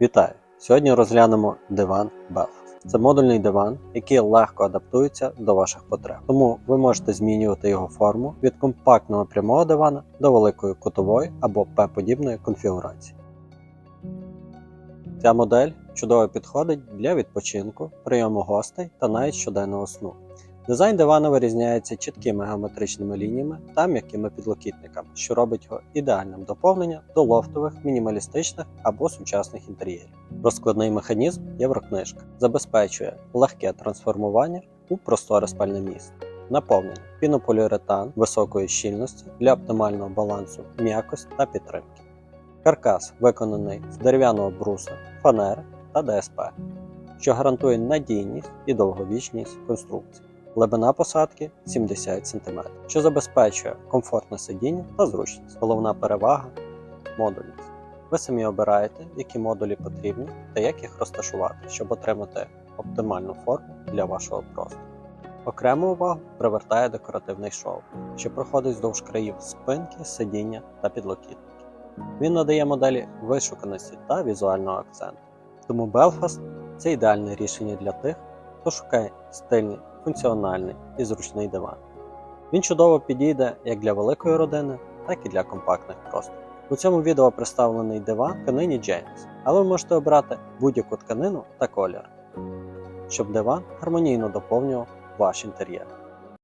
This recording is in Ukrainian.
Вітаю! Сьогодні розглянемо диван Belfast. Це модульний диван, який легко адаптується до ваших потреб. Тому ви можете змінювати його форму від компактного прямого дивана до великої кутової або П-подібної конфігурації. Ця модель чудово підходить для відпочинку, прийому гостей та навіть щоденного сну. Дизайн дивана вирізняється чіткими геометричними лініями та м'якими підлокітниками, що робить його ідеальним доповненням до лофтових, мінімалістичних або сучасних інтер'єрів. Розкладний механізм Єврокнижка забезпечує легке трансформування у просторе спальне місце. Наповнення пінополіуретан високої щільності для оптимального балансу м'якості та підтримки. Каркас виконаний з дерев'яного бруса, фанери та ДСП, що гарантує надійність і довговічність конструкції. Глибина посадки 70 см, що забезпечує комфортне сидіння та зручність. Головна перевага модульність. Ви самі обираєте, які модулі потрібні та як їх розташувати, щоб отримати оптимальну форму для вашого простору. Окрему увагу привертає декоративний шов, що проходить вздовж країв спинки, сидіння та підлокітники. Він надає моделі вишуканості та візуального акценту. Тому Belfast – це ідеальне рішення для тих, хто шукає стильний, функціональний і зручний диван. Він чудово підійде як для великої родини, так і для компактних просторів. У цьому відео представлений диван тканині James, але ви можете обрати будь-яку тканину та колір, щоб диван гармонійно доповнював ваш інтер'єр.